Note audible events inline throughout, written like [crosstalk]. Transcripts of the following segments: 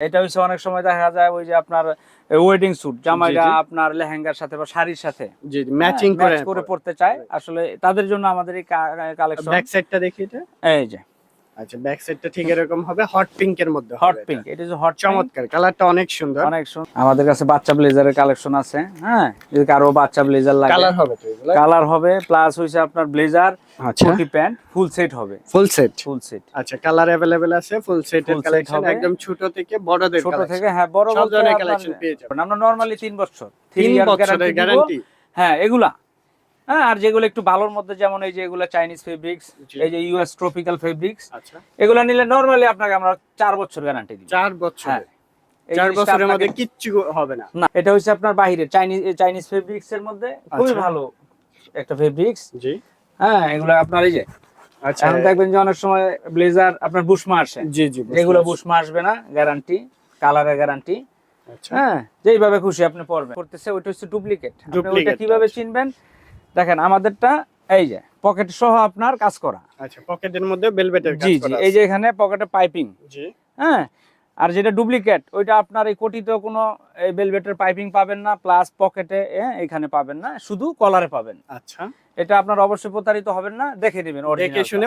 এটা হচ্ছে অনেক সময় দেখা যায় ওই যে আপনার ওয়েডিং স্যুট জামাইটা আপনার লেহেঙ্গার সাথে বা শাড়ির সাথে জি ম্যাচিং করে পরতে করে পড়তে চায়। আসলে তাদের জন্য আমাদের এই কালেকশন ব্যাক সাইডটা দেখি এটা। এই যে। আচ্ছা ব্যাক সাইডটা ঠিক এরকম হবে হট পিঙ্ক এর মধ্যে হট হবে পিঙ্ক এটা। এটা যে হট চমৎকার কালারটা অনেক সুন্দর অনেক সুন্দর আমাদের কাছে বাচ্চা ব্লেজারের কালেকশন আছে হ্যাঁ যদি কারো বাচ্চা ব্লেজার লাগে কালার হবে তো এগুলো কালার হবে প্লাস হইছে আপনার ব্লেজার আচ্ছা কোটি প্যান্ট ফুল সেট হবে ফুল সেট ফুল সেট আচ্ছা কালার अवेलेबल আছে ফুল সেটের Full set কালেকশন হবে। একদম ছোট থেকে বড়দের ছোট collection। থেকে হ্যাঁ বড় সব বলতে ধরনের আপনার- কালেকশন পেয়ে যাবেন আমরা নরমালি তিন বছর তিন Three year বছরের guarantee দিব। গ্যারান্টি হ্যাঁ এগুলা হ্যাঁ আর যেগুলো একটু ভালোর মধ্যে যেমন এই যে এগুলো চাইনিজ ফেব্রিক্স এই যে ইউএস ট্রপিক্যাল ফেব্রিক্স আচ্ছা। এগুলো নিলে নরমালি আপনাকে আমরা চার বছর গ্যারান্টি দিই চার বছর? হ্যাঁ। চার বছরের মধ্যে কিচ্ছু হবে না? না এটা হচ্ছে আপনার বাইরে চাইনিজ চাইনিজ ফেব্রিক্স এর মধ্যে খুবই আচ্ছা। ভালো একটা ফেব্রিক্স জি। হ্যাঁ এগুলো আপনার এই যে আচ্ছা। দেখবেন যে অনেক সময় ব্লেজার আপনার বুশমা আসে। জি জি পারছি। বুশমা আসবে না গ্যারান্টি কালারের গ্যারান্টি আচ্ছা। হ্যাঁ যেইভাবে খুশি আপনি পড়বেন করতেছে ওইটা হচ্ছে ডুপ্লিকেট ওইটা কীভাবে। চিনবেন? দেখেন আমাদেরটা এই যে পকেট সহ আপনার কাজ করা। আচ্ছা পকেটের মধ্যে বেলভেটের কাজ জি জি এই যে এখানে পকেটে পাইপিং জি। হ্যাঁ? আর যেটা ডুপ্লিকেট ওইটা আপনার এই কোটিতে কোনো এই বেলভেটের পাইপিং পাবেন না প্লাস পকেটে এখানে পাবেন না শুধু কলারে পাবেন। আচ্ছা। এটা আপনার অবশ্যই প্রতারিত হবেন না দেখে নেবেন দেখে শুনে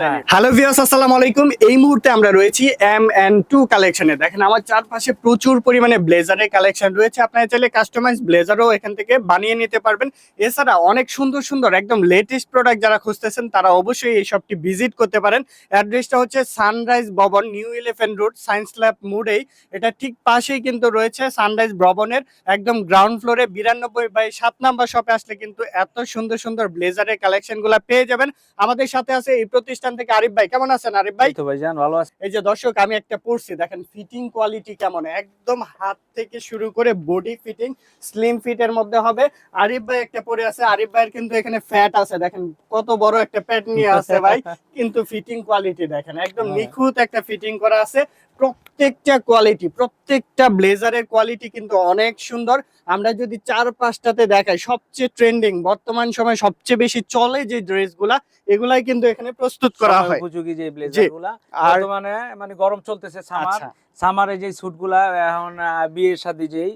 হ্যাঁ। হ্যালো ভিউয়ার্স আসসালামু আলাইকুম। এই মুহূর্তে আমরা রয়েছি এম এন টু কালেকশনে দেখেন আমার চারপাশে প্রচুর পরিমাণে ব্লেজারের কালেকশন রয়েছে। আপনারা চাইলে কাস্টমাইজ ব্লেজারও এখান থেকে বানিয়ে নিতে পারবেন। এছাড়া অনেক সুন্দর সুন্দর একদম লেটেস্ট প্রোডাক্ট যারা খুঁজতেছেন তারা অবশ্যই এই শপটি ভিজিট করতে পারেন। অ্যাড্রেসটা হচ্ছে সানরাইজ ভবন new eleven road science lab মোড়েই এটা ঠিক পাশেই কিন্তু রয়েছে সানরাইজ ভবনের একদম গ্রাউন্ড ফ্লোরে বিরানব্বই বাই সাত নাম্বার শপে আসলে কিন্তু এত সুন্দর সুন্দর ব্লেজারের কালেকশনগুলা পেয়ে যাবেন। আমাদের সাথে আছে এই প্রতিষ্ঠান থেকে আরিফ ভাই। কেমন আছেন আরিফ ভাই? এই তো ভাইজান ভালো আছে। এই যে দর্শক আমি একটা পড়ছি দেখেন ফিটিং কোয়ালিটি কেমন? একদম হাত থেকে শুরু করে বডি ফিটিং স্লিম ফিটের মধ্যে হবে। আরিফ ভাই একটা পরে আছে আরিফ ভাইয়ের কিন্তু এখানে ফ্যাট আছে। দেখেন কত বড় একটা প্যাট নিয়ে আছে ভাই। [laughs] কিন্তু ফিটিং কোয়ালিটি দেখেন একদম হ্যাঁ। নিখুঁত একটা ফিটিং করা আছে। প্রত্যেকটা কোয়ালিটি প্রত্যেকটা ব্লেজারের কোয়ালিটি কিন্তু অনেক সুন্দর। আমরা যদি চার পাঁচটাতে দেখাই সবচেয়ে ট্রেন্ডিং বর্তমান সময় সবচেয়ে বেশি চলে যে ড্রেসগুলা এগুলাই কিন্তু এখানে প্রস্তুত করা হয়। উপযোগী যে ব্লেজারগুলা আর বর্তমানে মানে গরম চলতেছে সামার আচ্ছা। সামারে যে স্যুটগুলা এখন বিয়ের সাথে যেই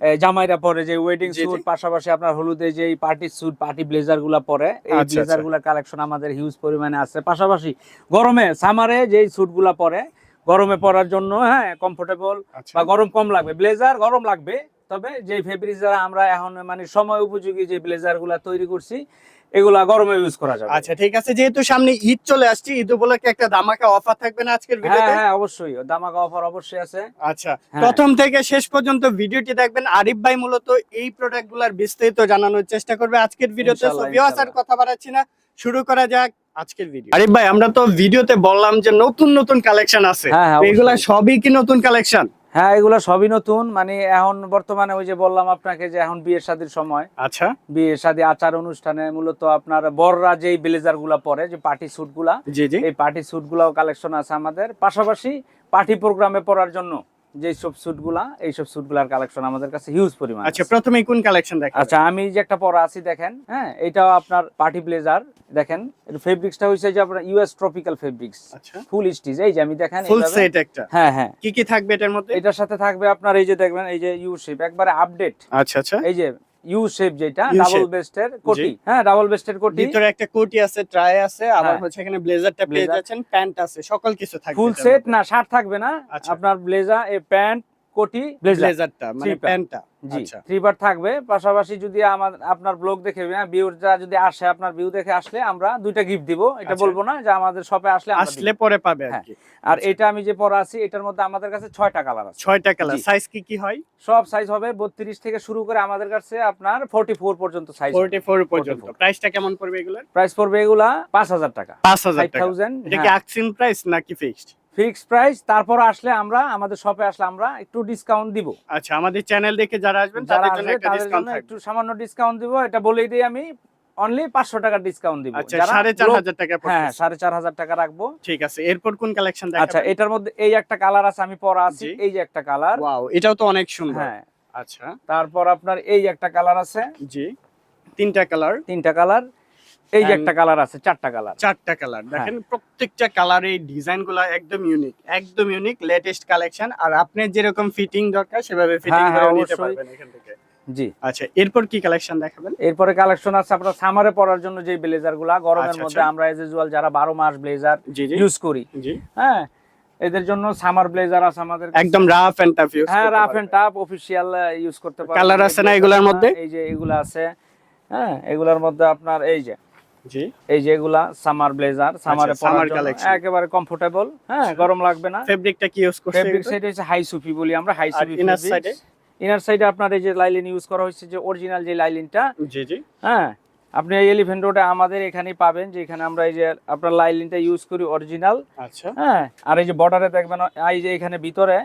এ, জামাইরা পরে যে ওয়েডিং। স্যুট পাশাপাশি আপনার হলুদে যে পার্টি স্যুট পার্টি ব্লেজারগুলা পরে এই আচ্ছা, ব্লেজার আচ্ছা। কালেকশন আমাদের হিউজ পরিমাণে আছে। পাশাপাশি গরমে সামারে যে স্যুটগুলা পরে গরমে পরার জন্য হ্যাঁ কমফোর্টেবল আচ্ছা। বা গরম কম লাগবে। ব্লেজার গরম লাগবে তবে যে ফেব্রিক যারা আমরা এখন মানে সময় উপযোগী যে ব্লেজারগুলা তৈরি করছি এগুলা গরমে ইউজ করা যাবে। আচ্ছা ঠিক আছে যেহেতু সামনে ঈদ চলে আসছে ঈদ উপলক্ষে একটা দামাকা অফার থাকবে না আজকের হ্যাঁ ভিডিওতে? হ্যাঁ অবশ্যই দামাকা অফার অবশ্যই আছে। আচ্ছা হ্যাঁ। প্রথম থেকে শেষ পর্যন্ত ভিডিওটি দেখবেন। আরিফ ভাই মূলত এই প্রোডাক্টগুলার বিস্তারিত জানানোর চেষ্টা করবে আজকের ভিডিওতে। ইনশাআল্লাহ, ভিউয়ার্স আর কথা বাড়াচ্ছি না। শুরু করা যাক। আজকের ভিডিও আরিফ ভাই আমরা তো ভিডিওতে বললাম যে নতুন নতুন কালেকশন আছে। হ্যাঁ হ্যাঁ এগুলা সবই কি নতুন কালেকশন হ্যাঁ এগুলো সবই নতুন। মানে এখন বর্তমানে ওই যে বললাম আপনাকে যে এখন বিয়ের শাদীর সময়। আচ্ছা। বিয়ে শাদী আচার অনুষ্ঠানে মূলত আপনার বড়রা যেই ব্লেজারগুলা পরে যে পার্টি স্যুটগুলা জি জি। এই পার্টি স্যুট গুলাও কালেকশন আছে আমাদের। পাশাপাশি পার্টি প্রোগ্রামে পড়ার জন্য যে সব স্যুটগুলা এইসব স্যুটগুলার কালেকশন আমাদের কাছে হিউজ পরিমাণ আচ্ছা প্রথমে কোন কালেকশন দেখেন আচ্ছা আমি যে একটা পরা আছি দেখেন হ্যাঁ এটাও আপনার পার্টি ব্লেজার দেখেন ফেব্রিক্সটা হইছে যে আপনার ইউএস ট্রপিক্যাল ফেব্রিক্স আচ্ছা। ফুল স্টিচ এই যে আমি দেখেন ফুল সেট একটা। হ্যাঁ হ্যাঁ। কি কি থাকবে এটার মধ্যে? এটার সাথে থাকবে আপনার এই যে দেখবেন এই যে ইউ শেপ একবারে আপডেট আচ্ছা আচ্ছা। এই যে ইউ শেপ যেটা ডাবল। বেস্টের কোটি হ্যাঁ ডাবল বেস্টের কোটি ভিতরে একটা কোটি আছে ট্রাই আছে আবার হ্যাঁ। হচ্ছে এখানে ব্লেজারটা পেয়ে। যাচ্ছেন প্যান্ট আছে সকল কিছু থাকবে ফুল সেট না শার্ট থাকবে না আচ্ছা। আপনার ব্লেজার প্যান্ট কোটি ব্লেজারটা মানে প্যান্টটা জি আচ্ছা। থ্রি পার্ট থাকবে। পাশাপাশি যদি আমার আপনার ব্লগ দেখে ভিউটা যদি আসে আপনার ভিউ দেখে আসলে আমরা দুইটা গিফট দিব। এটা আচ্ছা। বলব না যে আমাদের শপে আসলে আসলে পরে পাবে আর হ্যাঁ। আচ্ছা। এটা আমি যে পরা আছি এটার মধ্যে আমাদের কাছে ছয়টা কালার আছে। ছয়টা কালার সাইজ কি কি হয়? সব সাইজ হবে বত্রিশ থেকে শুরু করে আমাদের কাছে আপনার ফোর্টি ফোর পর্যন্ত সাইজ 44 পর্যন্ত। প্রাইসটা কেমন পড়বে এগুলোর? প্রাইস পড়বে এগুলা পাঁচ হাজার টাকা। 5000 টাকা। এটা কি আকসিন প্রাইস নাকি ফিক্সড ফিক্স প্রাইস তারপর আসলে আমরা আমাদের শপে আসলে আমরা একটু ডিসকাউন্ট দিব। আচ্ছা আমাদের চ্যানেল দেখে যারা আসবেন তাদের জন্য একটা ডিসকাউন্ট একটু সামান্য ডিসকাউন্ট দিব এটা বলেই দিই আমি অনলি পাঁচশো টাকার ডিসকাউন্ট দিব। আচ্ছা যারা সাড়ে চার লোক- হাজার টাকা হ্যাঁ পড়ছে সাড়ে চার হাজার টাকা রাখব। ঠিক আছে এরপর কোন কালেকশন আচ্ছা এটার মধ্যে এই একটা কালার আছে আমি পরা আছি এই যে একটা কালার ওয়াও এটাও তো অনেক সুন্দর। হ্যাঁ। আচ্ছা। তারপর আপনার এই একটা কালার আছে। জি। তিনটা কালার তিনটা কালার এই যে একটা কালার আছে চারটা কালার চারটা কালার হ্যাঁ। দেখেন প্রত্যেকটা ডিজাইনগুলা একদম ইউনিক একদম ইউনিক লেটেস্ট কালেকশন আর আপনার যেরকম ফিটিং দরকার সেভাবে ফিটিং হ্যাঁ, করে হ্যাঁ, নিতে পারবেন এখান থেকে। জি। আচ্ছা এরপর কি কালেকশন দেখাবেন? এরপরে কালেকশন আছে আপনার সামারে পরার জন্য যে ব্লেজারগুলা গরমের আচ্ছা, মধ্যে আচ্ছা। আমরা এজ ইউজুয়াল যারা বারো মাস ব্লেজার ইউজ করি জি। হ্যাঁ এদের জন্য সামার ব্লেজার আছে আমাদের একদম রাফ এন্ড টাফ ইউজ হ্যাঁ rough and tough official use করতে পারবেন। Colour আছে না এগুলার মধ্যে? এই যে এগুলা আছে হ্যাঁ এগুলার মধ্যে আপনার এই যে এই যে এগুলা সামার ব্লেজার সামারে একেবারে কমফোর্টেবল হ্যাঁ আচ্ছা। গরম লাগবে না। ফেব্রিকটা কি ইউজ করছে ফেব্রিক সাইড হচ্ছে হাই সুফি বলি আমরা হাই সুফি side এ? ইনার সাইডে আপনার এই যে লাইলিন ইউজ করা হয়েছে যে অরিজিনাল যে লাইলিনটা জি জি। হ্যাঁ আপনি এই এলিফেন্ট রোডে আমাদের এখানেই পাবেন যে এখানে আমরা এই যে আপনার লাইলিনটা ইউজ করি অরিজিনাল আচ্ছা। হ্যাঁ আর এই যে বর্ডারে দেখবেন এই যে এখানে ভিতরে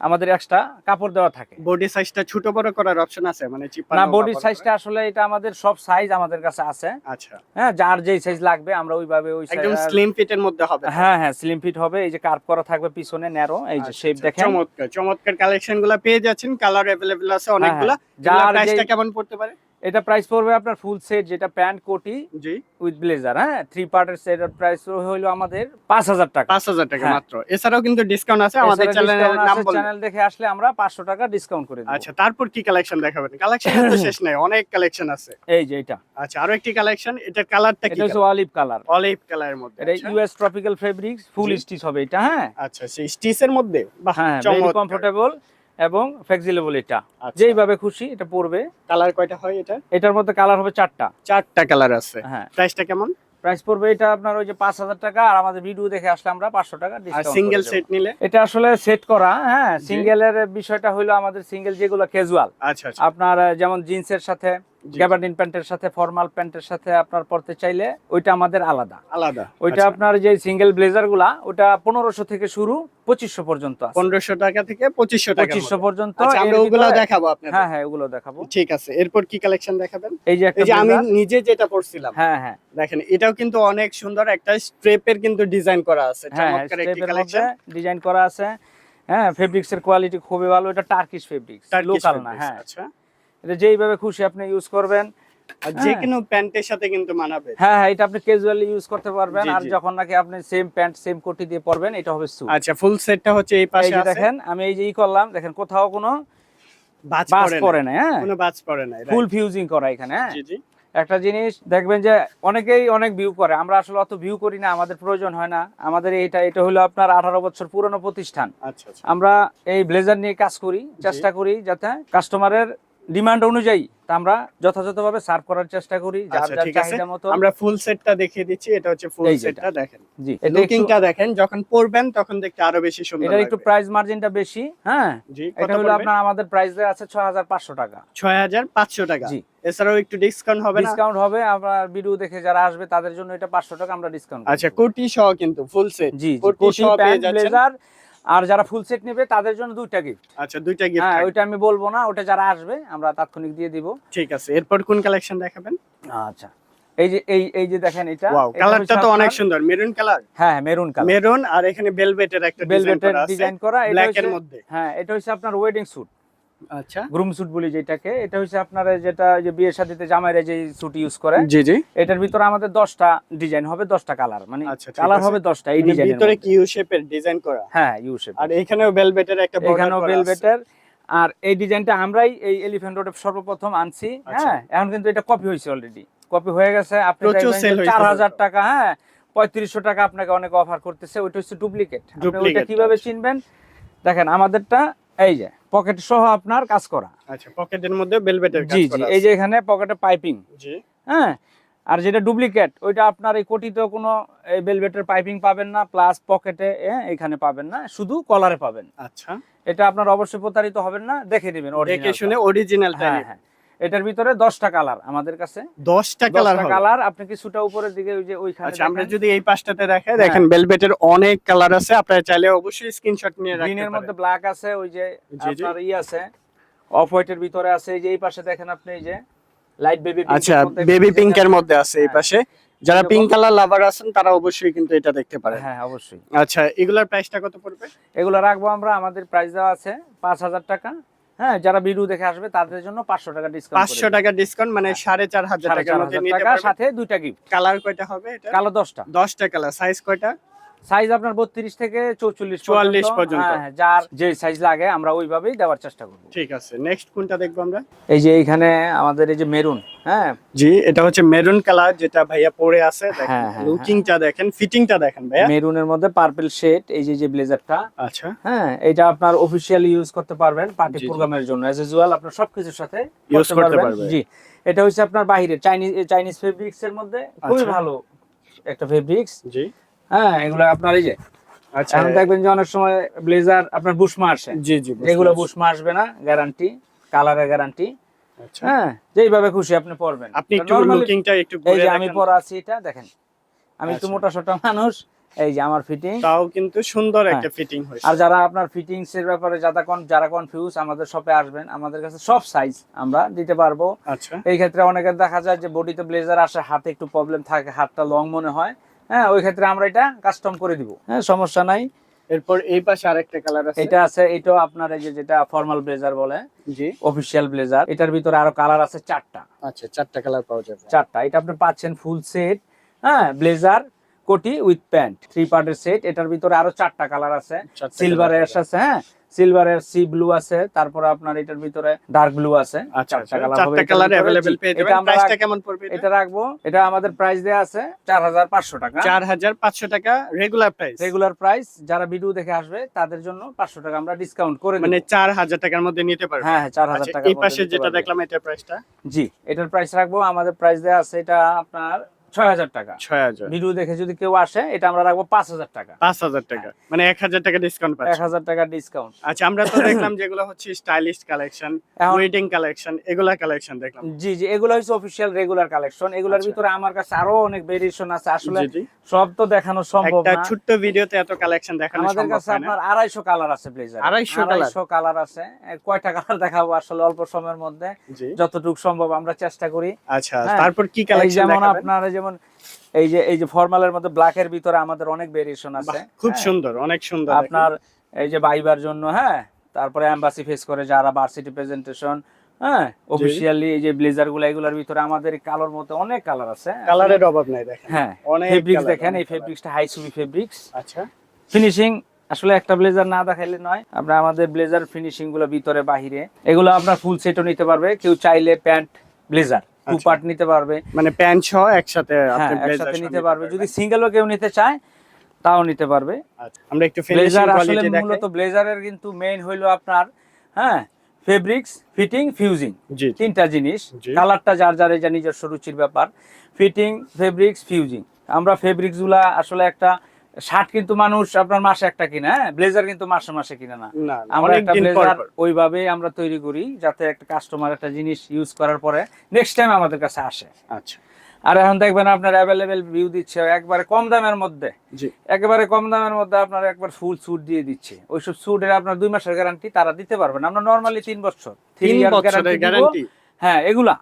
আমাদের এক্সট্রা কাপড় দেওয়া থাকে বডি সাইজটা ছোট বড় করার অপশন আছে মানে চিপানো না বা বডি বড় সাইজটা আসলে এটা আমাদের সব সাইজ আমাদের কাছে আছে করা? আচ্ছা হ্যাঁ যার যেই সাইজ লাগবে আমরা ওইভাবে ওই একদম size- স্লিম ফিটের মধ্যে হবে হ্যাঁ হ্যাঁ স্লিম ফিট হবে এই যে কার্ভ করা থাকবে পিছনে ন্যারো এই যে আচ্ছা, শেপ আচ্ছা, দেখেন চমৎকার চমৎকার কালেকশন গুলা পেয়ে যাচ্ছেন কালার अवेलेबल আছে অনেকগুলা হ্যাঁ, যার যার প্রাইসটা যেই- কেমন পড়তে পারে এটা প্রাইস পড়বে আপনার ফুল সেট যেটা প্যান্ট কোটি জি। উইথ ব্লেজার হ্যাঁ? থ্রি পার্টের সেটের প্রাইস হইল আমাদের পাঁচ হাজার টাকা। পাঁচ হাজার টাকা হ্যাঁ। মাত্র। এছাড়াও কিন্তু ডিসকাউন্ট আছে আমাদের চ্যানেলের নাম চ্যানেল দেখে আসলে আমরা পাঁচশো টাকা ডিসকাউন্ট করে দেব। আচ্ছা তারপর কি কালেকশন দেখাবেন? কালেকশন তো [laughs] শেষ নাই অনেক কালেকশন আছে। এই যে এটা। আচ্ছা আরও একটি কালেকশন এটার কালারটা কি এটা হচ্ছে অলিভ কালার অলিভ কালারের মধ্যে এটা। US tropical fabrics full stitch হবে এটা হ্যাঁ? আচ্ছা সেই স্টিচের মধ্যে? বাহ হ্যাঁ কমফোর্টেবল এবং ফ্লেক্সিবল এটা। আচ্ছা, যেইভাবে খুশি এটা পড়বে কালার কয়টা হয় এটা? এটার মধ্যে কালার হবে চারটা। চারটা কালার আছে। হ্যাঁ। প্রাইসটা কেমন? প্রাইস পড়বে এটা আপনার ওই যে পাঁচ হাজার টাকা আর আমাদের ভিডিও দেখে আসলে আমরা পাঁচশো টাকা সিঙ্গেল সেট নিলে? এটা আসলে সেট করা হ্যাঁ। সিঙ্গেলের বিষয়টা হলো আমাদের সিঙ্গেল যেগুলো ক্যাজুয়াল আচ্ছা আচ্ছা। আপনার যেমন জিন্সের সাথে গ্যাবার্ডিন প্যান্টের সাথে ফর্মাল প্যান্টের সাথে আপনার চাইলে ওইটা আমাদের আলাদা। আলাদা ওইটা আপনার যে সিঙ্গেল ব্লেজারগুলা ওটা পনেরোশো থেকে শুরু পঁচিশশো পর্যন্ত পনেরোশো টাকা থেকে পঁচিশশো পঁচিশশো পর্যন্ত আচ্ছা আমরা ওগুলো দেখাবো হ্যাঁ হ্যাঁ ওগুলো দেখাবো। ঠিক আছে এরপর কি কালেকশন দেখাবেন? এই যে আমি নিজে যেটা পড়ছিলাম হ্যাঁ হ্যাঁ। দেখেন এটাও কিন্তু অনেক সুন্দর একটা স্ট্রেপের কিন্তু ডিজাইন করা আছে। হ্যাঁ চমৎকার একটি কালেকশন ডিজাইন করা আছে। হ্যাঁ ফেব্রিক্স এর কোয়ালিটি খুবই ভালো এটা টার্কিশ ফেব্রিক্স লোকাল না হ্যাঁ। আচ্ছা। এটা যেইভাবে খুশি আপনি ইউজ করবেন। আর যে হ্যাঁ। কোনো প্যান্টের সাথে কিন্তু মানাবে। হ্যাঁ হ্যাঁ এটা আপনি ক্যাজুয়ালি ইউজ করতে পারবেন। আর যখন নাকি আপনি সেম প্যান্ট সেম কোটি দিয়ে পরবেন এটা হবে স্যুট আচ্ছা ফুল সেটটা হচ্ছে এই পাশে আছে। দেখেন আমি এই যে ই করলাম দেখেন কোথাও কোনো বাজ পড়ে পড়ে না না হ্যাঁ। কোনো বাজ পড়ে না ফুল ফিউজিং করা এখানে হ্যাঁ। জি জি। একটা জিনিস দেখবেন যে অনেকেই অনেক ভিউ করে। আমরা আসলে অত ভিউ করি না আমাদের প্রয়োজন হয় না। আমাদের এটা এটা হলো আপনার আঠারো বছর পুরনো প্রতিষ্ঠান। আচ্ছা আচ্ছা। আমরা এই ব্লেজার নিয়ে কাজ করি চেষ্টা করি যাতে কাস্টমারের ডিমান্ড অনুযায়ী আমরা যথাযথভাবে সার্ভ করার চেষ্টা করি যার আচ্ছা যার চাহিদা মতো। আমরা ফুল সেটটা দেখিয়ে দিচ্ছি এটা হচ্ছে ফুল সেটটা দেখেন। জি এটা লুকিংটা দেখেন যখন পরবেন তখন দেখতে আরও বেশি সুন্দর এটার একটু প্রাইস মার্জিনটা বেশি হ্যাঁ? জি এটা হলো আপনার আমাদের প্রাইস দেয়া আছে ছয় হাজার পাঁচশো টাকা। ছয় হাজার পাঁচশো টাকা। জি। এছাড়াও একটু ডিসকাউন্ট হবে না? ডিসকাউন্ট হবে আপনার ভিডিও দেখে যারা আসবে তাদের জন্য এটা পাঁচশো টাকা আমরা ডিসকাউন্ট আচ্ছা কোটি সহ কিন্তু ফুল সেট জি কোটি সহ পেয়ে যাচ্ছেন। আর যারা ফুল সেট নেবে তাদের জন্য দুইটা গিফট আচ্ছা দুইটা গিফট হ্যাঁ ওইটা আমি বলব না ওটা যারা আসবে আমরা তাৎক্ষণিক দিয়ে দিব। ঠিক আছে এরপর কোন কালেকশন দেখাবেন? আচ্ছা এই যে এই এই যে দেখেন এটা ওয়াও কালারটা তো অনেক সুন্দর মেরুন কালার হ্যাঁ মেরুন কালার মেরুন আর এখানে ভেলভেটের একটা ডিজাইন করা আছে ব্ল্যাক এর মধ্যে। হ্যাঁ এটা হচ্ছে আপনার ওয়েডিং স্যুট আচ্ছা। গ্রুম স্যুট বলি যেটাকে এটা হচ্ছে আপনার যেটা যে বিয়ে শাদিতে জামাইরা যে স্যুট ইউজ করে জি জি। এটার ভিতরে আমাদের দশটা ডিজাইন হবে দশটা কালার মানে আচ্ছা, কালার হবে দশটা এই ডিজাইনের ভিতরে কি ইউ শেপের ডিজাইন করা? হ্যাঁ ইউ শেপ আর এখানেও ভেলভেটের একটা বর্ডার এখানেও ভেলভেটের আর এই ডিজাইনটা আমরাই এই এলিফ্যান্ট রোডে সর্বপ্রথম আনছি আচ্ছা। হ্যাঁ? এখন কিন্তু এটা কপি হয়েছে অলরেডি কপি হয়ে গেছে আপনি প্রচুর sell হয়েছে। চার হাজার হয়তো। টাকা হ্যাঁ? পঁয়ত্রিশশো টাকা আপনাকে অনেক অফার করতেছে ওইটা হচ্ছে ডুপ্লিকেট ওইটা কীভাবে। চিনবেন? দেখেন আমাদেরটা এই যে পকেট সহ আপনার কাজ করা। আচ্ছা পকেটের মধ্যে ভেলভেটের কাজ জি জি এই যে এখানে পকেটে পাইপিং জি। হ্যাঁ আর যেটা ডুপ্লিকেট ওইটা আপনার এই কোটিতে কোনো এই বেলভেটের পাইপিং পাবেন না প্লাস পকেটে এখানে পাবেন না শুধু কলারে পাবেন। আচ্ছা। এটা আপনার অবশ্যই প্রতারিত হবেন না দেখে নেবেন দেখে শুনে। অরিজিনালটা হ্যাঁ হ্যাঁ। এটার ভিতরে দশটা কালার আমাদের কাছে। দশটা কালার কালার আপনি কিছুটা উপরের দিকে ওই যে ওইখানে আচ্ছা আমরা যদি এই পাশটাতে দেখাই হ্যাঁ। দেখেন ভেলভেটের অনেক কালার আছে আপনারা চাইলে অবশ্যই স্ক্রিনশট নিয়ে রাখতে গ্রিনের মধ্যে ব্ল্যাক আছে ওই যে। আপনার ই আছে অফ হোয়াইটের ভিতরে আছে এই যে এই পাশে দেখেন আপনি এই যে লাইট বেবি আচ্ছা বেবি পিঙ্ক এর মধ্যে আছে এই হ্যাঁ। পাশে। যারা পিঙ্ক কালার লাভার আছেন তারা অবশ্যই কিন্তু এটা দেখতে পারেন। হ্যাঁ অবশ্যই। আচ্ছা এগুলার প্রাইসটা কত পড়বে? এগুলো রাখব আমরা আমাদের প্রাইস দেওয়া আছে পাঁচ হাজার টাকা। হ্যাঁ যারা ভিডিও দেখে আসবে তাদের জন্য পাঁচশো টাকা ডিসকাউন্ট পাঁচশো টাকা ডিসকাউন্ট মানে সাড়ে চার হাজার টাকার টাকা সাথে দুইটা গিফট কালার কয়টা হবে কালো দশটা। দশটা কালার সাইজ কয়টা? সাইজ আপনার বত্রিশ থেকে চৌচল্লিশ 44 পর্যন্ত। হ্যাঁ, যার যে সাইজ লাগে আমরা ওইভাবেই দেওয়ার চেষ্টা করব। ঠিক আছে নেক্সট কোনটা দেখব আমরা? এই যে এইখানে আমাদের এই যে মেরুন হ্যাঁ। জি এটা হচ্ছে মেরুন কালার যেটা ভাইয়া পরে আছে দেখেন। হ্যাঁ, হ্যাঁ, লুকিংটা দেখেন ফিটিংটা দেখেন ভাইয়া। মেরুনের মধ্যে পার্পল শেড এই যে যে ব্লেজারটা আচ্ছা। হ্যাঁ এটা আপনার অফিসিয়ালি ইউজ করতে পারবেন পার্টি। প্রোগ্রামের জন্য। অ্যাজ ইউজুয়াল আপনার সবকিছুর সাথে Use করতে পারবেন। জি এটা হচ্ছে আপনার বাইরে চাইনিজ চাইনিজ ফেব্রিক্স এর মধ্যে খুবই আচ্ছা। ভালো একটা ফেব্রিক্স জি। হ্যাঁ এগুলো আপনার এই যে আচ্ছা। এখন দেখবেন যে অনেক সময় ব্লেজার আপনার বুশমা আসে জি জি এগুলো। বুশমা আসবে না গ্যারান্টি কালারের গ্যারান্টি হ্যাঁ যেইভাবে খুশি আপনি পরবেন। আপনি একটু লুকিংটা একটু এই যে আমি। পরা আছি এটা দেখেন। আমি আচ্ছা। মোটা সোটা মানুষ এই যে আমার ফিটিং তাও কিন্তু সুন্দর হ্যাঁ। একটা ফিটিং হয়েছে। আর যারা আপনার ফিটিংস এর ব্যাপারে যারা কোন যারা কনফিউজ আমাদের শপে আসবেন আমাদের কাছে সব সাইজ আমরা দিতে পারব। আচ্ছা। এই ক্ষেত্রে অনেকের দেখা যায় যে বডিতে ব্লেজার আসে হাতে একটু প্রবলেম থাকে হাতটা লং মনে হয়। হ্যাঁ ওই ক্ষেত্রে আমরা এটা কাস্টম করে দিব। হ্যাঁ সমস্যা নাই। এরপর এই পাশে আরেকটা কালার আছে। এটা আছে এটাও আপনার এই যে যেটা ফর্মাল ব্লেজার বলে জি। অফিসিয়াল ব্লেজার এটার ভিতরে আরও কালার আছে চারটা। আচ্ছা চারটা কালার পাওয়া যাবে। চারটা এটা আপনি পাচ্ছেন ফুল সেট হ্যাঁ ব্লেজার কোটি উইথ প্যান্ট থ্রি পার্টের সেট এটার ভিতরে আরও চারটা কালার আছে। সিলভার অ্যাশ আছে হ্যাঁ সিলভার অ্যাশ সি ব্লু আছে তারপরে আপনার এটার ভিতরে ডার্ক ব্লু আছে আচ্ছা চারটা আচ্ছা, colour হবে চারটা এটার কালার ভিতরে। अवेलेबल জি, পেয়ে এটা যাবেন আমরা প্রাইসটা রাখ- কেমন পড়বে এটা রাখবো এটা আমাদের প্রাইস দেয়া আছে চার হাজার পাঁচশো টাকা চার হাজার পাঁচশো টাকা রেগুলার প্রাইস রেগুলার প্রাইস যারা ভিডিও দেখে আসবে তাদের জন্য পাঁচশো টাকা আমরা ডিসকাউন্ট করে মানে দেব চার হাজার টাকার মধ্যে নিতে পারবেন হ্যাঁ হ্যাঁ চার হাজার আচ্ছা, টাকা এই পাশে যেটা দেখলাম এটার প্রাইসটা জি এটার প্রাইস রাখবো আমাদের প্রাইস দেয়া আছে এটা আপনার ছয় হাজার টাকা। ছয় হাজার। ভিডিও দেখে যদি কেউ আসে এটা আমরা রাখব পাঁচ হাজার টাকা। পাঁচ হাজার টাকা। মানে এক হাজার টাকা ডিসকাউন্ট এক পাচ্ছেন হাজার টাকা ডিসকাউন্ট আচ্ছা আমরা তো দেখলাম যেগুলো হচ্ছে স্টাইলিশ কালেকশন ওয়েডিং কালেকশন এগুলা কালেকশন দেখলাম। জি জি এগুলো হচ্ছে অফিসিয়াল রেগুলার কালেকশন এগুলোর আচ্ছা। ভিতরে আমার কাছে আরও অনেক ভেরিয়েশন আছে। আসলে। সব তো দেখানো সম্ভব একটা না। ছোট্ট ভিডিওতে এত কালেকশন দেখানো সম্ভব কাছে হয় না। আপনার আড়াইশো কালার আছে ব্লেজার 250 আড়াইশো কালার আছে। কয়টা কালার দেখাবো আসলে অল্প সময়ের মধ্যে। যতটুকু সম্ভব আমরা চেষ্টা করি। আচ্ছা হ্যাঁ। তারপর কি কালেকশন যেমন আপনার যেমন এই যে এই যে ফর্মালের মধ্যে ব্ল্যাক এর ভিতরে আমাদের অনেক ভেরিয়েশন আছে। খুব হ্যাঁ। সুন্দর অনেক সুন্দর আপনার এই যে বাইবার জন্য হ্যাঁ? তারপরে এম্বাসি ফেস করে যারা ভার্সিটি প্রেজেন্টেশন হ্যাঁ? অফিসিয়ালি এই যে ব্লেজারগুলো এগুলোর ভিতরে আমাদের কালোর মধ্যে অনেক কালার আছে কালারের অভাব নাই দেখেন। হ্যাঁ অনেক ফেব্রিক্স দেখেন এই ফেব্রিক্সটা হাই সুবি ফেব্রিক্স আচ্ছা। ফিনিশিং আসলে একটা ব্লেজার না দেখাইলে নয় আমরা আমাদের ব্লেজার ফিনিশিংগুলো ভিতরে বাহিরে এগুলো আপনার ফুল সেটও নিতে পারবে কেউ চাইলে প্যান্ট ব্লেজার টু আচ্ছা। পার্ট নিতে পারবে। মানে প্যান্ট সহ একসাথে হ্যাঁ আপনি একসাথে নিতে পারবে। যদি সিঙ্গেলও কেউ নিতে চায় তাও নিতে পারবে। আচ্ছা, আমরা একটু ব্লেজার আসলে মূলত ব্লেজারের কিন্তু মেইন হইল আপনার হ্যাঁ ফেব্রিক্স ফিটিং ফিউজিং। তিনটা জিনিস। কালারটা যার যার যা নিজস্ব রুচির ব্যাপার। ফিটিং ফেব্রিক্স ফিউজিং আমরা ফেব্রিক্সগুলা আসলে একটা শার্ট কিন্তু মানুষ আপনার মাসে একটা কিনে হ্যাঁ? ব্লেজার কিন্তু মাসে মাসে কিনে না। আমরা একটা ব্লেজার পর। ওইভাবেই আমরা তৈরি করি যাতে একটা কাস্টমার একটা জিনিস ইউজ করার পরে নেক্সট টাইম আমাদের কাছে আসে। আচ্ছা। আর এখন দেখবেন আপনার অ্যাভেলেবেল ভিউ দিচ্ছে একবারে কম দামের মধ্যে। জি। একেবারে কম দামের মধ্যে আপনার একবার ফুল স্যুট দিয়ে দিচ্ছে। ওইসব স্যুটের আপনার দুই মাসের গ্যারান্টি তারা দিতে পারবেন আমরা নর্মালি তিন বছর year বছরের গ্যারান্টি হ্যাঁ এগুলা।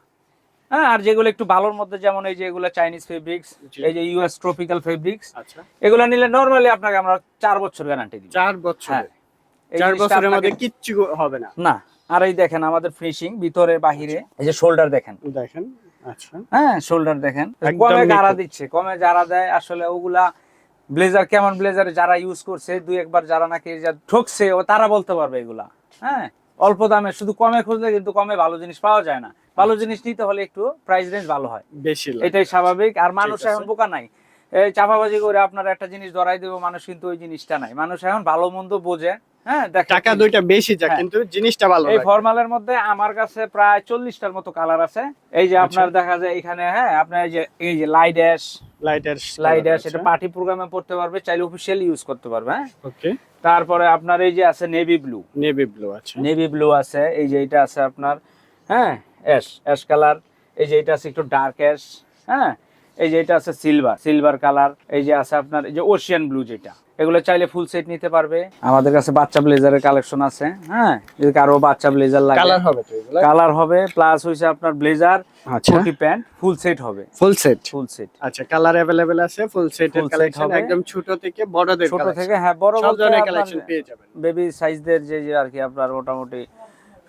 হ্যাঁ আর যেগুলো একটু ভালোর মধ্যে যেমন এই যে এগুলো চাইনিজ ফেব্রিক্স এই যে ইউএস ট্রপিক্যাল ফেব্রিক্স আচ্ছা। এগুলো নিলে নর্মালি আপনাকে আমরা চার বছর গ্যারান্টি দিই চার বছর। হ্যাঁ। চার বছরের মধ্যে কিচ্ছু হবে না। না। আর এই দেখেন আমাদের ফিনিশিং ভিতরে বাহিরে। এই যে শোল্ডার দেখেন। দেখেন আচ্ছা। হ্যাঁ শোল্ডার দেখেন। কমে যারা দিচ্ছে কমে যারা দেয় আসলে ওগুলা ব্লেজার কেমন ব্লেজার যারা ইউজ করছে দুই একবার যারা নাকি যা ঠকছে ও তারা বলতে পারবে এগুলা। হ্যাঁ অল্প দামে শুধু কমে খুঁজলে কিন্তু কমে ভালো জিনিস পাওয়া যায় না। ভালো জিনিস নিতে হলে একটু প্রাইস রেঞ্জ ভালো হয়। বেশি এটাই স্বাভাবিক। আর মানুষ এখন বোকা নাই। এই চাপাবাজি করে আপনার একটা জিনিস ধরাই দেবো মানুষ কিন্তু ওই জিনিসটা নাই। মানুষ এখন ভালো মন্দ বোঝে। হ্যাঁ টাকা দুইটা বেশি যা হ্যাঁ। কিন্তু জিনিসটা ভালো এই ফর্মালের মধ্যে আমার কাছে প্রায় চল্লিশটার মতো কালার আছে। এই যে আপনার আচ্ছা। দেখা যায় এখানে হ্যাঁ আপনার এই যে এই যে লাইট অ্যাশ লাইট অ্যাশ। এটা পার্টি প্রোগ্রামে পড়তে পারবে চাইলে অফিসিয়ালি ইউজ করতে পারবে হ্যাঁ। ওকে তারপরে আপনার এই যে আছে নেভি ব্লু নেভি ব্লু আছে নেভি ব্লু আছে এই যে এটা আছে আপনার হ্যাঁ অ্যাশ অ্যাশ কালার এই যে এটা আছে একটু ডার্ক অ্যাশ হ্যাঁ এই যে এটা আছে সিলভার সিলভার কালার এই যে আছে আপনার এই যে ওশিয়ান ব্লু যেটা এগুলো চাইলে ফুল সেট নিতে পারবে আমাদের কাছে বাচ্চা ব্লেজারের কালেকশন আছে হ্যাঁ যদি কারো বাচ্চা ব্লেজার লাগে কালার হবে তো এগুলো কালার হবে প্লাস হইছে আপনার ব্লেজার আচ্ছা কোটি প্যান্ট ফুল সেট হবে ফুল সেট ফুল সেট আচ্ছা কালার अवेलेबल আছে ফুল সেটের Full set কালেকশন হবে। একদম ছোট থেকে বড়দের ছোট collection। থেকে হ্যাঁ বড় সব বলতে ধরনের আপনার কালেকশন পেয়ে যাবেন বেবি সাইজদের যে যে আর কি আপনার মোটামুটি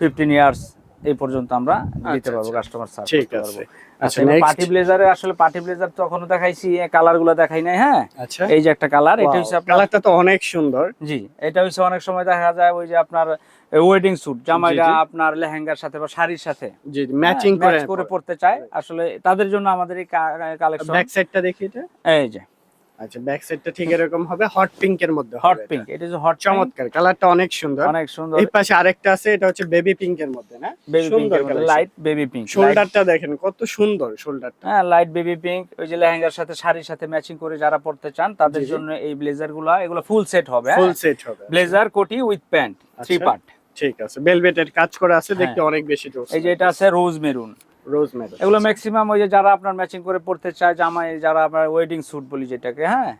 ফিফটিন ইয়ার্স এই পর্যন্ত আমরা দিতে আচ্ছা, পারব আচ্ছা। কাস্টমার সার্ভিস ঠিক আছে। আচ্ছা পার্টি ব্লেজারে আসলে পার্টি ব্লেজার তখনও দেখাইছি কালারগুলো দেখাই নাই হ্যাঁ? আচ্ছা। এই যে একটা কালার এটা হচ্ছে আপনার কালারটা তো অনেক সুন্দর। জি এটা হচ্ছে অনেক সময় দেখা যায় ওই যে আপনার ওয়েডিং স্যুট জামাইটা আপনার লেহেঙ্গার সাথে বা শাড়ির সাথে জি ম্যাচিং করে করে পড়তে চায়। আসলে তাদের জন্য আমাদের এই কালেকশন ব্যাক সাইডটা দেখি এটা। এই যে আচ্ছা ব্যাক সাইডটা ঠিক এরকম হবে হট পিঙ্কের মধ্যে হট পিঙ্ক এটা। যে হট চমৎকার কালারটা অনেক সুন্দর। অনেক সুন্দর। এই পাশে আরেকটা আছে এটা হচ্ছে বেবি পিঙ্কের মধ্যে না? বেবি সুন্দর পিঙ্ক লাইট বেবি পিঙ্ক শোল্ডারটা দেখেন কত সুন্দর শোল্ডারটা। হ্যাঁ লাইট বেবি পিঙ্ক ওই যে লেহেঙ্গার সাথে শাড়ির সাথে ম্যাচিং করে যারা পড়তে চান তাদের। জন্য এই ব্লেজারগুলা এগুলো ফুল সেট হবে ফুল সেট হবে ব্লেজার কোটি উইথ প্যান্ট থ্রি। পার্ট ঠিক আছে ভেলভেটের কাজ করা আছে হ্যাঁ। দেখতে অনেক বেশি এই যে এটা আছে রোজ মেরুন রোজ মেডাল এগুলো ম্যাক্সিমাম ওই যে যারা আপনার ম্যাচিং করে পড়তে চায় জামাই যারা আপনার ওয়েডিং স্যুট বলি যেটাকে হ্যাঁ?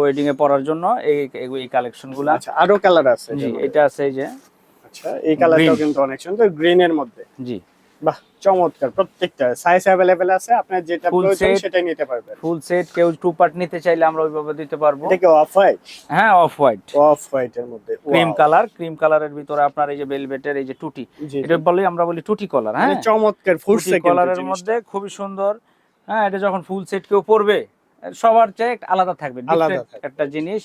ওয়েডিং এ পরার জন্য এই এই কালেকশনগুলো। আচ্ছা আরও কালার আছে জি এটা আছে এই যে। আচ্ছা এই কালারটাও কিন্তু অনেক সুন্দর গ্রিন এর মধ্যে। জি। বাহ চমৎকার। প্রত্যেকটা সাইজ অ্যাভেলেবেল আছে আপনার যেটা প্রয়োজন। সেটাই নিতে পারবেন। ফুল সেট কেউ টু পার্ট নিতে চাইলে আমরা ওইভাবে দিতে পারব। এটা কি অফ হোয়াইট হ্যাঁ অফ হোয়াইট অফ হোয়াইট এর মধ্যে ক্রিম কালার ক্রিম কালারের ভিতরে আপনার এই যে বেলভেটের এই যে টুটি এটা বলি আমরা বলি টুটি কলার হ্যাঁ? মানে চমৎকার ফুটছে কিন্তু কলারের। মধ্যে খুবই সুন্দর। হ্যাঁ এটা যখন ফুল সেট কেউ পরবে সবার চেয়ে আলাদা থাকবে আলাদা থাকবে। একটা জিনিস।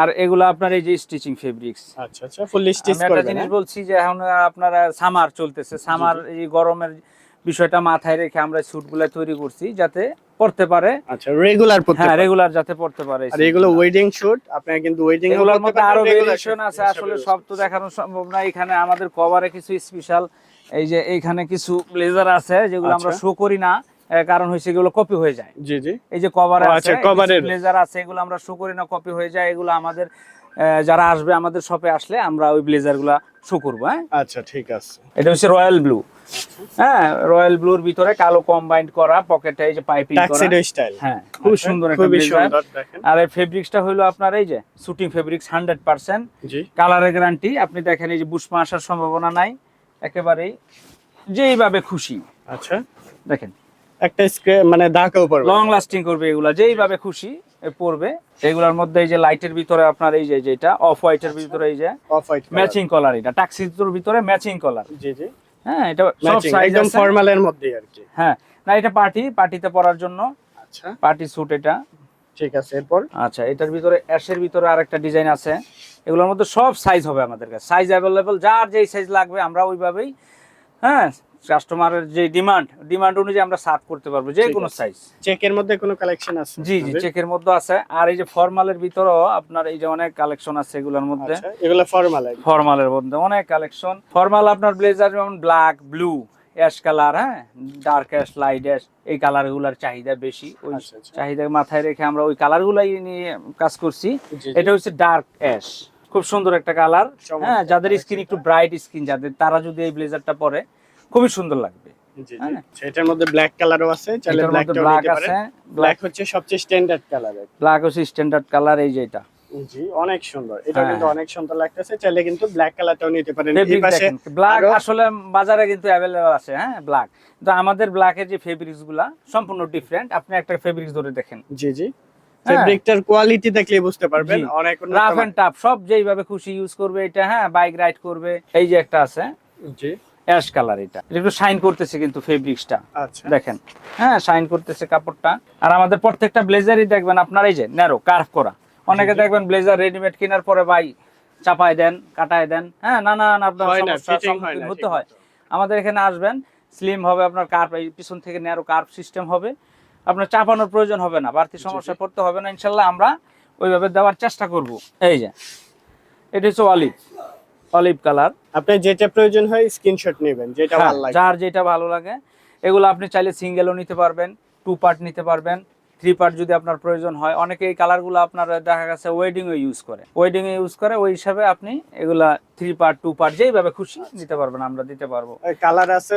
আর এগুলো আপনার এই যে স্টিচিং ফেব্রিক্স আচ্ছা আচ্ছা ফুললি স্টিচ আমি একটা জিনিস হ্যাঁ? বলছি যে এখন আপনার সামার চলতেছে। সামার এই গরমের বিষয়টা মাথায় রেখে আমরা স্যুটগুলো তৈরি করছি যাতে পড়তে পারে। আচ্ছা রেগুলার পড়তে হ্যাঁ রেগুলার যাতে পড়তে পারে আর এগুলো ওয়েডিং শুট আপনারা কিন্তু ওয়েডিং এগুলোর মধ্যে আরও ভেরিয়েশন আছে আসলে সব তো দেখানো সম্ভব না। এখানে আমাদের কভারে কিছু স্পেশাল এই যে এইখানে কিছু ব্লেজার আছে যেগুলো আমরা আচ্ছা। শো করি না। কারণ হচ্ছে এগুলো কপি হয়ে যায়। জি জি। এই যে কভার আছে আচ্ছা, cover এর। ব্লেজার আছে এগুলো আমরা শো করি না কপি হয়ে যায় এগুলো আমাদের যারা আসবে আমাদের শপে আসলে আমরা ওই ব্লেজারগুলা শো করব হ্যাঁ? আচ্ছা ঠিক আছে। এটা হচ্ছে রয়্যাল ব্লু হ্যাঁ রয়্যাল ব্লুর ভিতরে কালো কম্বাইন্ড করা পকেটে এই যে পাইপিং করা। স্টাইল হ্যাঁ খুব সুন্দর একটা সুন্দর আর এই ফেব্রিক্সটা হলো আপনার এই যে শুটিং ফেব্রিক্স হান্ড্রেড পার্সেন্ট জি। কালারের গ্যারান্টি আপনি দেখেন এই যে বুশমা আসার সম্ভাবনা নাই একেবারেই যেইভাবে খুশি। আচ্ছা। দেখেন একটা মানে দাগও পড়বে। লং লাস্টিং করবে এগুলা যেইভাবে খুশি পড়বে এগুলার মধ্যে এই যে লাইটের ভিতরে আপনার এই যে যেটা অফ হোয়াইটের ভিতরে এই যে অফ হোয়াইট ম্যাচিং কলার এটা টাক্সির ভিতরে ম্যাচিং কলার জি জি। হ্যাঁ এটা সব সাইজ একদম ফর্মালের মধ্যেই আর কি। হ্যাঁ না এটা পার্টি পার্টিতে পরার জন্য। আচ্ছা। পার্টি স্যুট এটা। ঠিক আছে এরপর? আচ্ছা এটার ভিতরে অ্যাশের ভিতরে আরেকটা ডিজাইন আছে। এগুলোর মধ্যে সব সাইজ হবে আমাদের কাছে। সাইজ অ্যাভেলেবল যার যেই সাইজ লাগবে আমরা ওইভাবেই হ্যাঁ কাস্টমারের যে ডিমান্ড ডিমান্ড অনুযায়ী আমরা সার্ভ করতে পারব যে কোনো সাইজ চেকের মধ্যে কোনো কালেকশন আছে জি জি চেকের মধ্যে আছে। আর এই যে ফর্মালের ভিতরেও আপনার এই যে অনেক কালেকশন আছে এগুলোর মধ্যে। আচ্ছা এগুলো ফর্মাল ফর্মালের মধ্যে অনেক কালেকশন ফর্মাল আপনার ব্লেজার যেমন ব্ল্যাক ব্লু অ্যাশ কালার হ্যাঁ? ডার্ক অ্যাশ লাইট অ্যাশ এই কালারগুলোর চাহিদা বেশি। ওই আচ্ছা, আচ্ছা। চাহিদা মাথায় রেখে আমরা ওই কালারগুলাই নিয়ে কাজ করছি। এটা হচ্ছে ডার্ক অ্যাশ খুব সুন্দর একটা কালার হ্যাঁ যাদের স্কিন একটু ব্রাইট স্কিন যাদের তারা যদি এই ব্লেজারটা পরে খুবই সুন্দর লাগবে। হ্যাঁ। সেটার মধ্যে ব্ল্যাক কালারও আছে চাইলে ব্ল্যাকটাও ব্ল্যাক নিতে আছে পারেন। ব্ল্যাক ব্ল্যাক হচ্ছে সবচেয়ে স্ট্যান্ডার্ড কালার ব্ল্যাক হচ্ছে স্ট্যান্ডার্ড কালার এই যে এটা। জি অনেক সুন্দর। এটা হ্যাঁ, কিন্তু হ্যাঁ। অনেক সুন্দর লাগতেছে চাইলে কিন্তু ব্ল্যাক কালারটাও নিতে পারেন। এই পাশে ব্ল্যাক আসলে বাজারে কিন্তু অ্যাভেলেবল আছে হ্যাঁ ব্ল্যাক তো আমাদের ব্ল্যাকের যে ফেব্রিক্সগুলা সম্পূর্ণ ডিফারেন্ট আপনি একটা ফেব্রিক্স ধরে দেখেন। জি জি। ফেব্রিকটার কোয়ালিটি দেখলে বুঝতে পারবেন অনেক রাফ এন্ড টাফ সব যেইভাবে খুশি ইউজ করবে এটা হ্যাঁ বাইক রাইড করবে এই যে একটা আছে। জি। অ্যাশ কালার এটা। এটা একটু শাইন করতেছে কিন্তু ফেব্রিক্সটা। আচ্ছা। দেখেন। হ্যাঁ শাইন করতেছে কাপড়টা। আর আমাদের প্রত্যেকটা ব্লেজারই দেখবেন আপনার এই যে ন্যারো কার্ভ করা। অনেকে দেখবেন ব্লেজার রেডিমেড কেনার পরে ভাই চাপায় দেন কাটায় দেন। হ্যাঁ নানান আপনার সমস্যার সম্মুখীন হতে হয় আমাদের এখানে আসবেন স্লিম হবে আপনার কার্ভ এই পিছন থেকে ন্যারো কার্ভ সিস্টেম হবে। আপনার চাপানোর প্রয়োজন হবে না বাড়তি সমস্যা পড়তে হবে না ইনশাল্লাহ আমরা ওইভাবে দেওয়ার চেষ্টা করব। এই যে এটা হচ্ছে অলিভ অলিভ কালার। আপনার যেটা প্রয়োজন হয় স্ক্রিনশট নেবেন যেটা হ্যাঁ, ভালো লাগে। যার যেটা ভালো লাগে। এগুলো আপনি চাইলে সিঙ্গেলও নিতে পারবেন টু পার্ট নিতে পারবেন থ্রি পার্ট যদি আপনার প্রয়োজন হয়। অনেকে এই কালারগুলো আপনার দেখা গেছে ওয়েডিং এ ইউজ করে। ওয়েডিং ইউজ করে ওই হিসাবে আপনি এগুলা থ্রি পার্ট টু পার্ট যেইভাবে খুশি নিতে পারবেন আমরা দিতে পারব। কালার আছে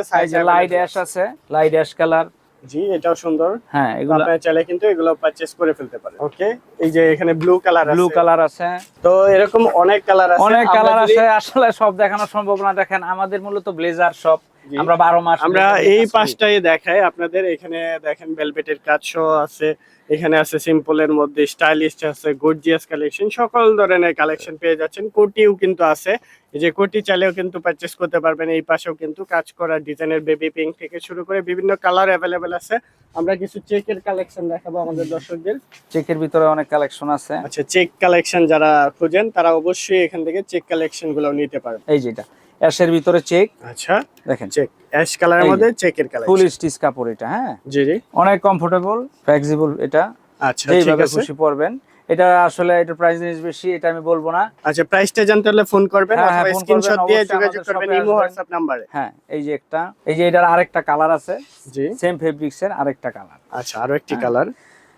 লাইট অ্যাশ আছে। লাইট অ্যাশ কালার জি এটাও সুন্দর। হ্যাঁ এগুলো আপনারা চাইলে কিন্তু এগুলো পারচেজ করে ফেলতে পারেন। ওকে এই যে এখানে ব্লু কালার আছে। ব্লু কালার আছে। তো এরকম অনেক কালার আছে। অনেক কালার আছে আসলে সব দেখানো সম্ভব না। দেখেন আমাদের মূলত ব্লেজার সব আমরা বারো মাস আমরা এই পাঁচটাই দেখাই। আপনাদের এখানে দেখেন ভেলভেটের কাজ সহ আছে। এখানে আছে সিম্পলের মধ্যে স্টাইলিশ আছে গর্জিয়াস কালেকশন সকল ধরনের কালেকশন পেয়ে যাচ্ছেন। কোটিও কিন্তু আছে। এই যে কোটি চাইলেও কিন্তু পারচেস করতে পারবেন। এই পাশেও কিন্তু কাজ করা ডিজাইনের বেবি পিঙ্ক থেকে শুরু করে বিভিন্ন কালার অ্যাভেলেবেল আছে। আমরা কিছু চেকের কালেকশন দেখাবো আমাদের দর্শকদের। চেকের ভিতরে অনেক কালেকশন আছে। আচ্ছা চেক কালেকশন যারা খোঁজেন তারা অবশ্যই এখান থেকে চেক কালেকশনগুলো নিতে পারবেন। এই যেটা। অ্যাশের ভিতরে চেক আচ্ছা দেখেন। চেক অ্যাশ কালারের মধ্যে চেকের কালার ফুল স্টিচ কাপড় এটা হ্যাঁ? জি জি। অনেক কমফোর্টেবল ফ্লেক্সিবল এটা। আচ্ছা আছে। খুশি পড়বেন এটা আসলে এটা প্রাইস জিনিস বেশি এটা আমি বলব না। আচ্ছা প্রাইসটা জানতে হলে ফোন করবেন হ্যাঁ, হ্যাঁ, অথবা স্ক্রিনশট দিয়ে যোগাযোগ করবেন ইমো। হোয়াটসঅ্যাপ নাম্বারে হ্যাঁ এই যে একটা এই যে এটার আরেকটা কালার আছে। জি। সেম ফেব্রিক্স এর আরেকটা কালার আচ্ছা আরও একটি হ্যাঁ। কালার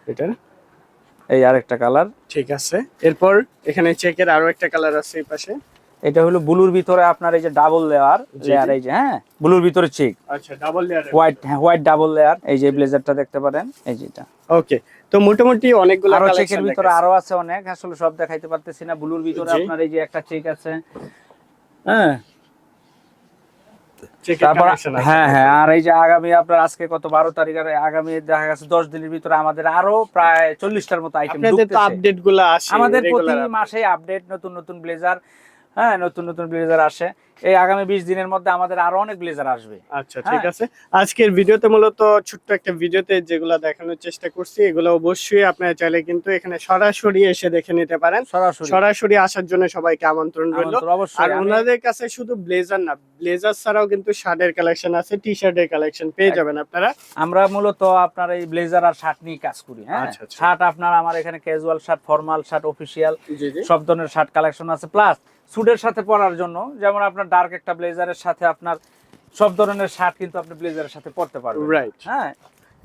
এটা? এই আরেকটা কালার ঠিক আছে। এরপর এখানে চেকের আরও একটা কালার আছে এই পাশে। এটা হলো ব্লুর ভিতরে আপনার এই যে ডাবল লেয়ার লেয়ার এই যে হ্যাঁ? ব্লুর ভিতরে চেক আচ্ছা ডাবল লেয়ার। হোয়াইট হ্যাঁ হোয়াইট ডাবল লেয়ার এই যে ব্লেজারটা দেখতে পারেন এই যেটা ওকে তো মোটামুটি অনেকগুলো আরও চেকের ভিতরে আরও আছে অনেক আসলে সব দেখাইতে পারতেছি না ব্লুর ভিতরে আপনার এই যে একটা চেক আছে। হ্যাঁ। তারপর হ্যাঁ হ্যাঁ আর এই যে আগামী আপনার আজকে কত বারো তারিখ আর আগামী দেখা গেছে দশ দিনের ভিতরে আমাদের আরও প্রায় চল্লিশটার মতো আইটেম আপডেটগুলো আমাদের প্রতি মাসে আপডেট নতুন নতুন ব্লেজার হ্যাঁ নতুন নতুন ব্লেজার আসে। এই আগামী বিশ দিনের মধ্যে আমাদের আরও অনেক ব্লেজার আসবে। আচ্ছা ঠিক হ্যাঁ। আছে। আজকের ভিডিওতে মূলত ছোট্ট একটা ভিডিওতে যেগুলো দেখানোর চেষ্টা করছি এগুলো অবশ্যই আপনারা চাইলে কিন্তু এখানে সরাসরি এসে দেখে নিতে পারেন। সরাসরি। সরাসরি আসার জন্য সবাইকে আমন্ত্রণ রইল। আর ওনাদের কাছে শুধু ব্লেজার না ব্লেজার ছাড়াও কিন্তু শার্টের কালেকশন আছে টি শার্টের কালেকশন পেয়ে যাবেন আপনারা। আমরা মূলত আপনার এই ব্লেজার আর শার্ট নিয়ে কাজ করি হ্যাঁ? আচ্ছা, আচ্ছা। শার্ট আপনার আমার এখানে casual shirt formal shirt official সব ধরনের শার্ট কালেকশন আছে। প্লাস স্যুটের সাথে পরার জন্য। যেমন আপনার ডার্ক একটা ব্লেজারের সাথে আপনার সব ধরনের শার্ট কিন্তু আপনি ব্লেজারের সাথে পরতে পারবেন। রাইট হ্যাঁ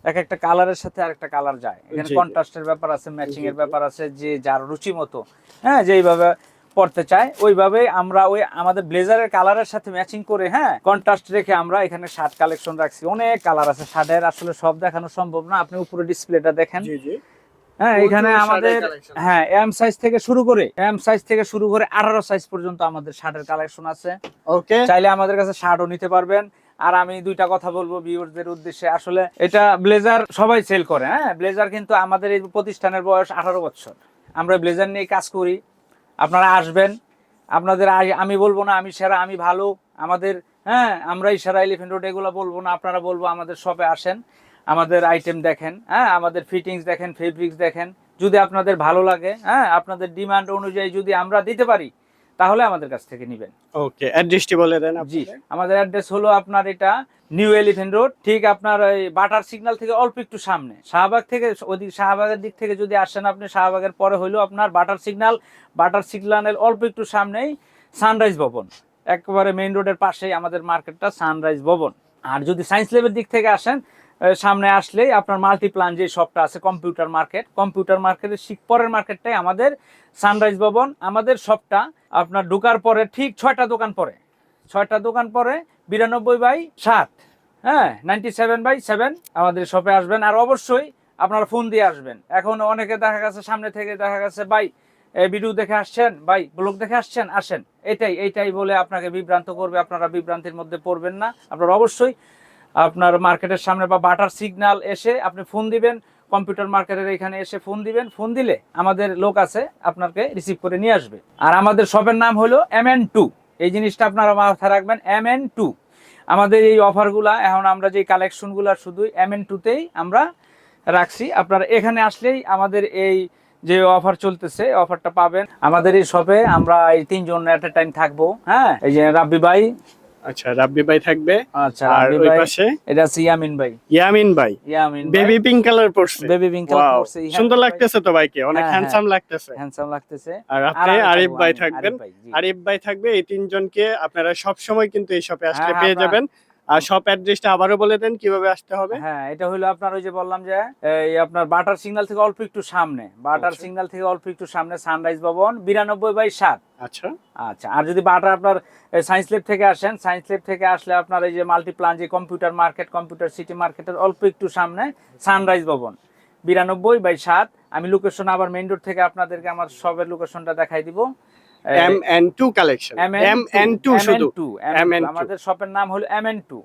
এক একটা কালারের সাথে আরেকটা কালার যায়। এখানে। কন্ট্রাস্টের ব্যাপার আছে ম্যাচিং এর। ব্যাপার আছে যে যার রুচি মতো হ্যাঁ যেইভাবে পড়তে চায় ওইভাবে আমরা ওই আমাদের ব্লেজারের কালারের সাথে ম্যাচিং করে হ্যাঁ কন্ট্রাস্ট রেখে আমরা এখানে শার্ট কালেকশন রাখছি। অনেক কালার আছে। শার্টের আসলে সব দেখানো সম্ভব না। আপনি উপরে ডিসপ্লেটা দেখেন। হ্যাঁ এখানে আমাদের হ্যাঁ এম সাইজ থেকে শুরু করে এম সাইজ থেকে শুরু করে আঠারো সাইজ পর্যন্ত আমাদের শার্টের কালেকশন আছে। ওকে চাইলে আমাদের কাছে শার্টও নিতে পারবেন। আর আমি দুইটা কথা বলব ভিউয়ারদের উদ্দেশ্যে। আসলে এটা ব্লেজার সবাই সেল করে হ্যাঁ? ব্লেজার কিন্তু আমাদের এই প্রতিষ্ঠানের বয়স আঠারো বছর। আমরা ব্লেজার নিয়ে কাজ করি। আপনারা আসবেন। আপনাদের আমি বলব না আমি সেরা আমি ভালো। আমাদের হ্যাঁ আমরা সেরা এলিফেন্ট রোড এগুলো বলব না। আপনারা বলব আমাদের শপে আসেন। আমাদের আইটেম দেখেন হ্যাঁ? আমাদের ফিটিংস দেখেন ফেব্রিক্স দেখেন। যদি আপনাদের ভালো লাগে হ্যাঁ? আপনাদের ডিমান্ড অনুযায়ী যদি আমরা দিতে পারি তাহলে আমাদের কাছ থেকে নেবেন। ওকে অ্যাড্রেসটি বলে দেন জি আমাদের অ্যাড্রেস হলো আপনার এটা নিউ এলিফেন্ট রোড ঠিক আপনার ওই বাটার সিগন্যাল থেকে অল্প একটু সামনে। শাহবাগ থেকে ওদিক শাহবাগের দিক থেকে যদি আসেন আপনি শাহবাগের পরে হইল আপনার বাটার সিগন্যাল। বাটার সিগন্যালের অল্প একটু সামনেই সানরাইজ ভবন। একেবারে মেইন রোডের পাশেই আমাদের মার্কেটটা সানরাইজ ভবন। আর যদি সায়েন্স ল্যাবের দিক থেকে আসেন সামনে আসলেই আপনার মাল্টিপ্লান যে শপটা আছে কম্পিউটার মার্কেট কম্পিউটার মার্কেটের ঠিক পরের মার্কেটটাই আমাদের সানরাইজ ভবন আমাদের শপটা আপনার ঢোকার পরে ঠিক ছয়টা দোকান পরে। ছয়টা দোকান পরে বিরানব্বই বাই সাত হ্যাঁ নাইনটি সেভেন বাই সেভেন আমাদের শপে আসবেন। আর অবশ্যই আপনারা ফোন দিয়ে আসবেন। এখন অনেকে দেখা গেছে, সামনে থেকে দেখা গেছে বাই ভিডিও দেখে আসছেন? ভাই ব্লগ দেখে আসছেন? আসেন। এটাই, এইটাই বলে আপনাকে বিভ্রান্ত করবে। আপনারা বিভ্রান্তির মধ্যে পড়বেন না। আপনারা অবশ্যই আপনার মার্কেটের সামনে বা বাটার সিগন্যাল এসে আপনি ফোন দিবেন, কম্পিউটার মার্কেটের এখানে এসে ফোন দিবেন, ফোন দিলে আমাদের লোক আছে আপনাকে রিসিভ করে নিয়ে আসবে। আর আমাদের শপের নাম হলো এম এন টু এই জিনিসটা আপনারা মাথায় রাখবেন এম এন টু আমাদের এই অফারগুলা, এখন আমরা যে কালেকশনগুলো শুধু এম এন টুতেই আমরা রাখছি। আপনারা এখানে আসলেই আমাদের এই যে অফার চলতেছে, অফারটা পাবেন। আমাদের এই শপে আমরা এই তিনজন এট এ টাইম থাকব হ্যাঁ? এই যে রাব্বি ভাই আচ্ছা রাব্বি ভাই থাকবে। আচ্ছা আর ওই পাশে? এটা ইয়ামিন ভাই। ইয়ামিন ভাই। ইয়ামিন বেবি পিঙ্ক কালার পরছে। বেবি পিঙ্ক কালার পরছে সুন্দর লাগতেছে তো ভাইকে অনেক হ্যাঁ, হ্যান্ডসাম লাগতেছে। হ্যান্ডসাম লাগতেছে। আর আপনি আরিফ ভাই থাকবেন। আরিফ ভাই, থাকবে এই তিনজনকে আপনারা সব সময় কিন্তু এই শপে আসলে হ্যাঁ, পেয়ে যাবেন। আর শপ অ্যাড্রেসটা আবারও বলে দেন কীভাবে আসতে হবে? হ্যাঁ এটা হলো আপনার ওই যে বললাম যে এই আপনার বাটার সিগন্যাল থেকে অল্প একটু সামনে বাটার আচ্ছা। সিগন্যাল থেকে অল্প একটু সামনে সানরাইজ ভবন বিরানব্বই বাই সাত। আচ্ছা। আচ্ছা আর যদি বাটার আপনার সায়েন্স ল্যাব থেকে আসেন সায়েন্স ল্যাব থেকে আসলে আপনার এই যে মাল্টিপ্লান যে কম্পিউটার মার্কেট কম্পিউটার সিটি মার্কেটের অল্প একটু সামনে সানরাইজ ভবন বিরানব্বই বাই সাত। আমি লোকেশন আবার মেইন রোড থেকে আপনাদেরকে আমার সবের লোকেশনটা দেখাই দিব। M N two collection M N two শুধু। টু MN2 আমাদের শপের নাম হলো এম এন টু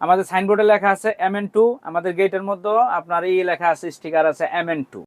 আমাদের সাইনবোর্ডে লেখা আছে এম এন টু আমাদের গেটের মধ্যেও আপনার ই লেখা আছে স্টিকার আছে এম এন টু